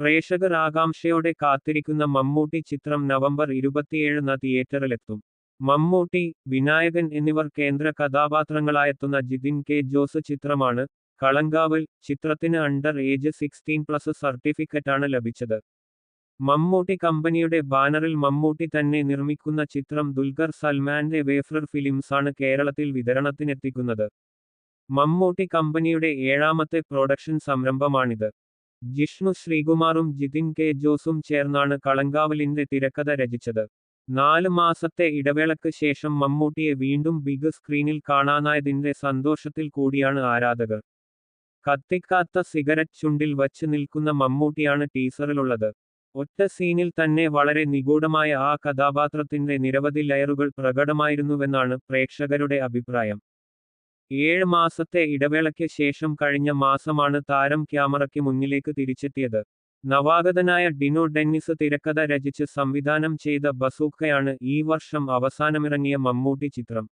പ്രേക്ഷകർ ആകാംക്ഷയോടെ കാത്തിരിക്കുന്ന മമ്മൂട്ടി ചിത്രം നവംബർ ഇരുപത്തിയേഴിന് തിയേറ്ററിലെത്തും. മമ്മൂട്ടി വിനായകൻ എന്നിവർ കേന്ദ്ര കഥാപാത്രങ്ങളായെത്തുന്ന ജിതിൻ കെ ജോസ് ചിത്രമാണ് കളങ്കാവൽ ചിത്രത്തിന് അണ്ടർ ഏജ് സിക്സ്റ്റീൻ പ്ലസ് സർട്ടിഫിക്കറ്റാണ് ലഭിച്ചത്. മമ്മൂട്ടി കമ്പനിയുടെ ബാനറിൽ മമ്മൂട്ടി തന്നെ നിർമ്മിക്കുന്ന ചിത്രം ദുൽഖർ സൽമാന്റെ വേഫ്രർ ഫിലിംസാണ് കേരളത്തിൽ വിതരണത്തിനെത്തിക്കുന്നത്. മമ്മൂട്ടി കമ്പനിയുടെ ഏഴാമത്തെ പ്രൊഡക്ഷൻ സംരംഭമാണിത്. ജിഷ്ണു ശ്രീകുമാറും ജിതിൻ കെ ജോസും ചേർന്നാണ് കളങ്കാവലിന്റെ തിരക്കഥ രചിച്ചത്. നാല് മാസത്തെ ഇടവേളക്ക് ശേഷം മമ്മൂട്ടിയെ വീണ്ടും ബിഗ് സ്ക്രീനിൽ കാണാനായതിന്റെ സന്തോഷത്തിൽ കൂടിയാണ് ആരാധകർ. കത്തിക്കാത്ത സിഗരറ്റ് ചുണ്ടിൽ വച്ച് നിൽക്കുന്ന മമ്മൂട്ടിയാണ് ടീസറിലുള്ളത്. ഒറ്റ സീനിൽ തന്നെ വളരെ നിഗൂഢമായ ആ കഥാപാത്രത്തിന്റെ നിരവധി ലയറുകൾ പ്രകടമായിരുന്നുവെന്നാണ് പ്രേക്ഷകരുടെ അഭിപ്രായം. ഏഴ് മാസത്തെ ഇടവേളയ്ക്ക് ശേഷം കഴിഞ്ഞ മാസമാണ് താരം ക്യാമറയ്ക്ക് മുന്നിലേക്ക് തിരിച്ചെത്തിയത്. നവാഗതനായ ഡിനോ ഡെന്നിസ് തിരക്കഥ രചിച്ച് സംവിധാനം ചെയ്ത ബസൂക്കയാണ് ഈ വർഷം അവസാനമിറങ്ങിയ മമ്മൂട്ടി ചിത്രം.